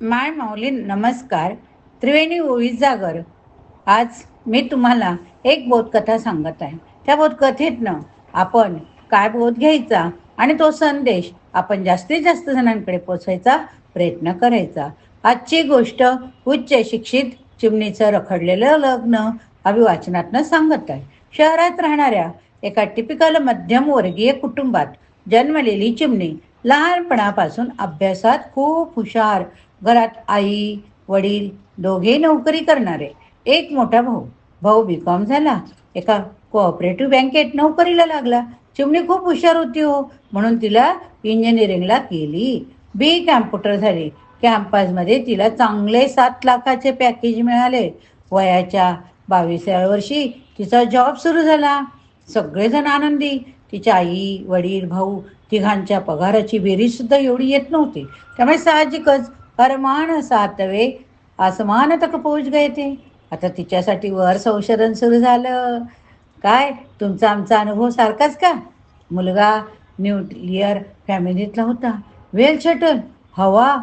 माय माऊली नमस्कार. त्रिवेणी ओळी जागर. आज मी तुम्हाला एक बोधकथा सांगत आहे. त्या बोधकथेतनं आपण काय बोध घ्यायचा आणि तो संदेश आपण जास्तीत जास्त जणांकडे पोचायचा प्रयत्न करायचा. आजची गोष्ट उच्च शिक्षित चिमणीचं रखडलेलं लग्न अभिवाचनातनं सांगत आहे. शहरात राहणाऱ्या एका टिपिकल मध्यमवर्गीय कुटुंबात जन्मलेली चिमणी लहानपणापासून अभ्यासात खूप हुशार. घरात आई वडील दोघे नोकरी करणारे. एक मोठा भाऊ. भाऊ बी कॉम झाला. एका कोऑपरेटिव्ह बँकेत नोकरीला लागला. चिमणी खूप हुशार होती हो. म्हणून तिला इंजिनिअरिंगला केली. बी कॅम्प्युटर झाली. कॅम्पसमध्ये तिला चांगले सात लाखाचे पॅकेज मिळाले. वयाच्या बावीसाव्या वर्षी तिचा जॉब सुरू झाला. सगळेजण आनंदी. तिच्या आई वडील भाऊ तिघांच्या पगाराची बेरीजसुद्धा एवढी येत नव्हती. त्यामुळे साहजिकच अरमान सातवे आसमान तक पोहोच गए ते आता तिच्यासाठी वर संशोधन सुरू झालं. काय तुमचा आमचा अनुभव सारखाच का? मुलगा न्यूक्लिअर फॅमिलीतला होता. वेल शटल हवा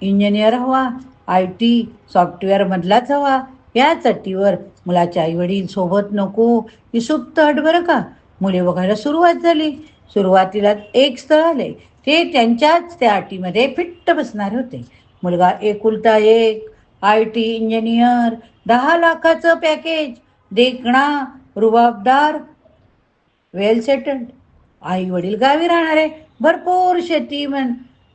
इंजिनियर हवा आय टी सॉफ्टवेअरमधलाच हवा. या चट्टीवर मुलाच्या आईवडील सोबत नको ही सुप्त अट बरं का? मुले बघायला सुरुवात झाली. सुरुवातीला एक स्थळ आले. ते त्यांच्याच त्या अटीमध्ये फिट्ट बसणारे होते. मुलगा एकुलता एक आय टी इंजिनियर दहा लाखाचं पॅकेज देखणा रुबाबदार वेल सेटल्ड आई वडील गावी राहणारे भरपूर शेती म्हण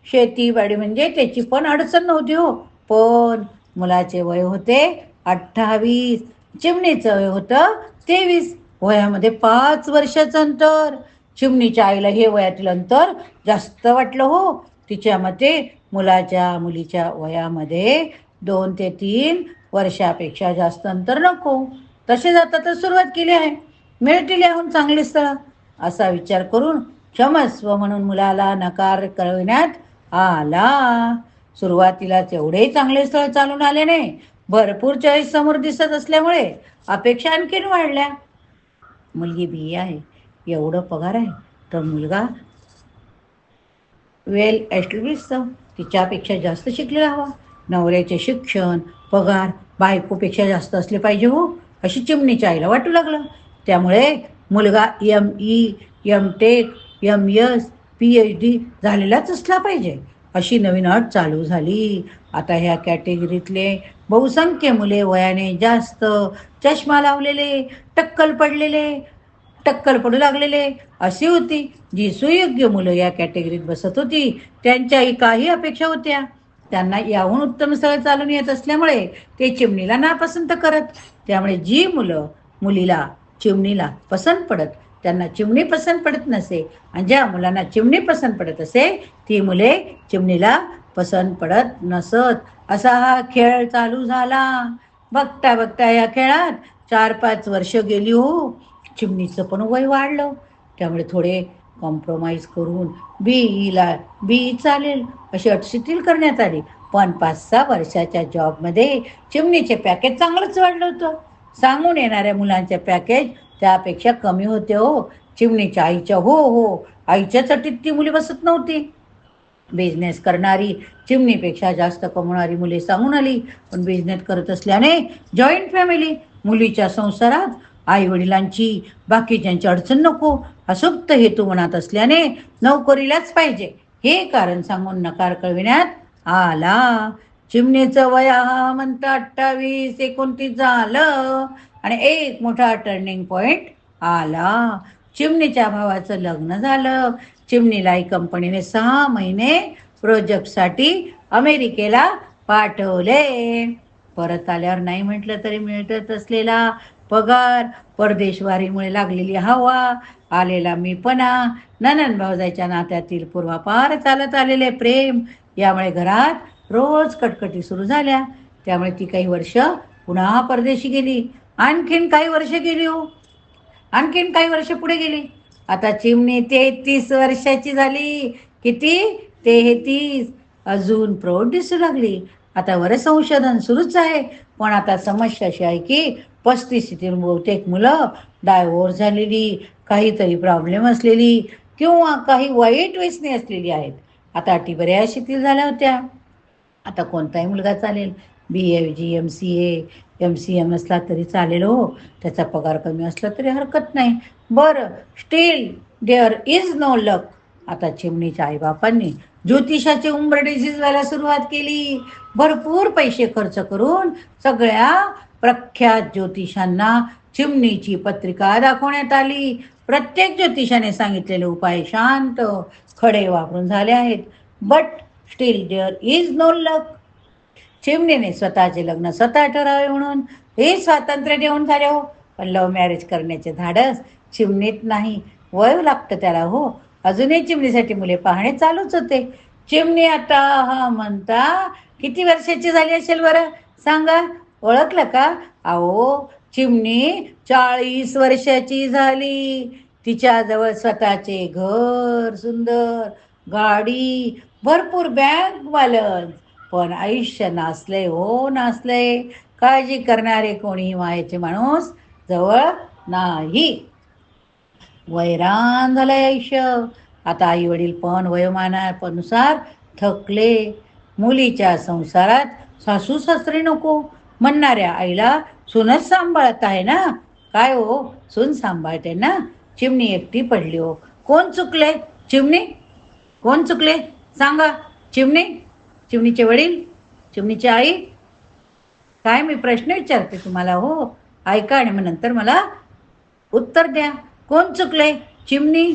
शेतीवाडी म्हणजे त्याची पण अडचण नव्हती हो. पण मुलाचे वय होते अठ्ठावीस चिमणीचं वय होतं तेवीस वयामध्ये पाच वर्षाचं अंतर. चिमणीच्या आईला हे वयातील अंतर जास्त वाटलं हो. तिच्या मते मुलाच्या मुलीच्या वयामध्ये दोन ते तीन वर्षापेक्षा जास्त अंतर नको. तसे जाता तर सुरुवात केली आहे. मिळतील याहून चांगली स्थळं. असा विचार करून क्षमस्व म्हणून मुलाला नकार कळविण्यात आला. सुरुवातीलाच एवढे चांगले स्थळ चालून आले नाही भरपूर चॉईस समोर दिसत असल्यामुळे अपेक्षा आणखीन वाढल्या. मुलगी बी आहे. एवढं पगार आहे तर मुलगा वेल एस्टॅब्लिशचं तिच्यापेक्षा जास्त शिकलेला हवा. नवऱ्याचे शिक्षण पगार बायकोपेक्षा जास्त असले पाहिजे हो अशी चिमणीच्या आईला वाटू लागलं. त्यामुळे मुलगा M E M tech M S P H D झालेलाच असला पाहिजे अशी नवीन अट चालू झाली. आता ह्या कॅटेगरीतले बहुसंख्य मुले वयाने जास्त चष्मा लावलेले टक्कल पडलेले टक्कल पडू लागलेले. अशी होती जी सुयोग्य मुलं या कॅटेगरीत बसत होती. त्यांच्याही काही अपेक्षा होत्या. त्यांना याहून उत्तम स्थळ चालून येत असल्यामुळे ते चिमणीला नापसंत करत. त्यामुळे जी मुलं मुलीला चिमणीला पसंत पडत त्यांना चिमणी पसंत पडत नसे आणि ज्या मुलांना चिमणी पसंत पडत असे ती मुले चिमणीला पसंत पडत नसत. असा हा खेळ चालू झाला. बघता बघता या खेळात चार पाच वर्ष गेली हो. चिमणीचं पण वय वाढलं. त्यामुळे थोडे कॉम्प्रोमाइज करून बीईला बी चालेल अशी अट शिथिल करण्यात आली. पण पाच सहा वर्षाच्या जॉबमध्ये चिमणीचे पॅकेज चांगलंच वाढलं होतं. सांगून येणाऱ्या मुलांचे पॅकेज त्यापेक्षा कमी होते हो. चिमणीच्या आईच्या हो हो. आईच्या चटीत ती मुली बसत नव्हती. बिझनेस करणारी चिमणीपेक्षा जास्त कमवणारी मुले सांगून आली. पण बिझनेस करत असल्याने जॉईंट फॅमिली मुलीच्या संसारात आई वडिलांची बाकीच्यांची अडचण नको. असुप्त हेतू मनात असल्याने नोकरीलाच पाहिजे. हे कारण सांगून नकार कळविण्यात आला. चिमणीचं वया म्हणतं अठ्ठावीस एकोणतीस झालं आणि एक मोठा टर्निंग पॉइंट आला. चिमणीच्या भावाचं लग्न झालं. चिमणीला कंपनीने सहा महिने प्रोजेक्टसाठी अमेरिकेला पाठवले. परत आल्यावर नाही म्हटलं तरी मिळतच असलेला पगार परदेशवारीमुळे लागलेली हवा आलेला मीपणा ननन भाऊजाईच्या नात्यातील पूर्वापार चालत आलेले प्रेम यामुळे घरात रोज कटकटी सुरू झाल्या. त्यामुळे ती काही वर्ष पुन्हा परदेशी गेली. आणखीन काही वर्ष गेली हो. आणखीन काही वर्ष पुढे गेली. आता चिमणी तेहतीस वर्षाची झाली. किती? तेहतीस. अजून प्रौढ दिसू लागली. आता वर संशोधन सुरूच आहे. पण आता समस्या अशी आहे की पस्तीशीतील बहुतेक मुलं डायव्होर्स झालेली काहीतरी प्रॉब्लेम असलेली किंवा काही वाईट व्यसने असलेली आहेत. आता अटी बऱ्याच शिथिल झाल्या होत्या. आता कोणताही मुलगा चालेल. B A G M C A M C M असला तरी चालेल हो. त्याचा पगार कमी असला तरी हरकत नाही. बरं still there is no luck आता चिमणीच्या आईबापांनी ज्योतिषाचे उंबर डिझीज व्हायला सुरुवात केली. भरपूर पैसे खर्च करून सगळ्या प्रख्यात ज्योतिषांना चिमणीची पत्रिका दाखवण्यात आली. प्रत्येक ज्योतिषाने सांगितलेले उपाय शांत खडे वापरून झाले आहेत. But still there is no luck चिमणीने स्वतःचे लग्न स्वतः ठरावे म्हणून हे स्वातंत्र्य देऊन झाले हो. पण लव्ह मॅरेज करण्याचे धाडस चिमणीत नाही. वय लागतं त्याला हो. अजूनही चिमणीसाठी मुले पाहणे चालूच होते. चिमणी आता हा म्हणता किती वर्षाची झाली असेल बरं? सांगा. ओळखलं का? अहो चिमणी चाळीस वर्षाची झाली. तिच्याजवळ स्वतःचे घर सुंदर गाडी भरपूर बँक बॅलन्स पण आयुष्य नाचले हो नाचले काळजी करणारे कोणी मायेचे माणूस जवळ नाही. वैरान झालंय आयुष्य. आता आई वडील पण वयोमानानुसार थकले. मुलीच्या संसारात सासू सासरे नको. म्हणणाऱ्या आईला सूनच सांभाळत आहे ना? काय हो? सून सांभाळते ना? चिमणी एकटी पडली हो. कोण चुकले? चिमणी? कोण चुकले? सांगा. चिमणी? चिमणीचे वडील? चिमणीची आई? काय मी प्रश्न विचारते तुम्हाला हो? ऐका आणि मग नंतर मला उत्तर द्या. कोण चुकले? चिमणी.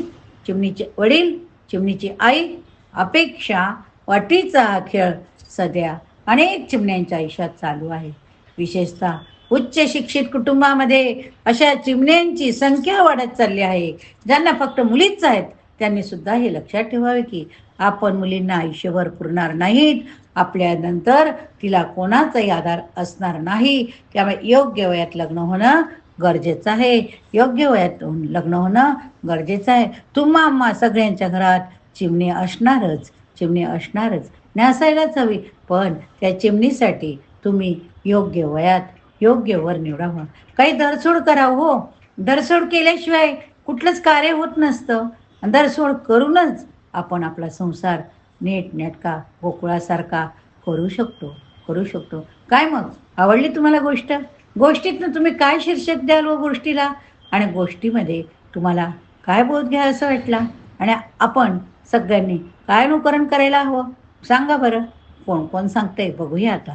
चिमणीचे वडील चिमणीची आई अपेक्षा वाटीचा हा खेळ सध्या अनेक चिमण्यांच्या आयुष्यात चालू आहे. विशेषतः उच्च शिक्षित कुटुंबामध्ये अशा चिमण्यांची संख्या वाढत चालली आहे. ज्यांना फक्त मुलीच आहेत त्यांनी सुद्धा हे लक्षात ठेवावे की आपण मुलींना आयुष्यभर पुरणार नाहीत. आपल्यानंतर तिला कोणाचाही आधार असणार नाही. त्यामुळे योग्य वयात लग्न होणं गरजेचं आहे. योग्य वयातून लग्न होणं गरजेचं आहे. तुम्हा आम्हा सगळ्यांच्या घरात चिमणी असणारच चिमणी असणारच. नसायलाच हवी पण त्या चिमणीसाठी तुम्ही योग्य वयात योग्य वर निवडावं. काही दरसोड करावं हो. दरसोड केल्याशिवाय कुठलंच कार्य होत नसतं. दरसोड करूनच आपण आपला संसार नीट नेटका गोकुळासारखा करू शकतो करू शकतो. काय मग? आवडली तुम्हाला गोष्ट? गोष्टीतनं तुम्ही काय शीर्षक द्याल व गोष्टीला? आणि गोष्टीमध्ये तुम्हाला काय बोध घ्या असं वाटला? आणि आपण सगळ्यांनी काय अनुकरण करायला हवं? सांगा बरं. कोण कोण सांगतंय बघूया आता.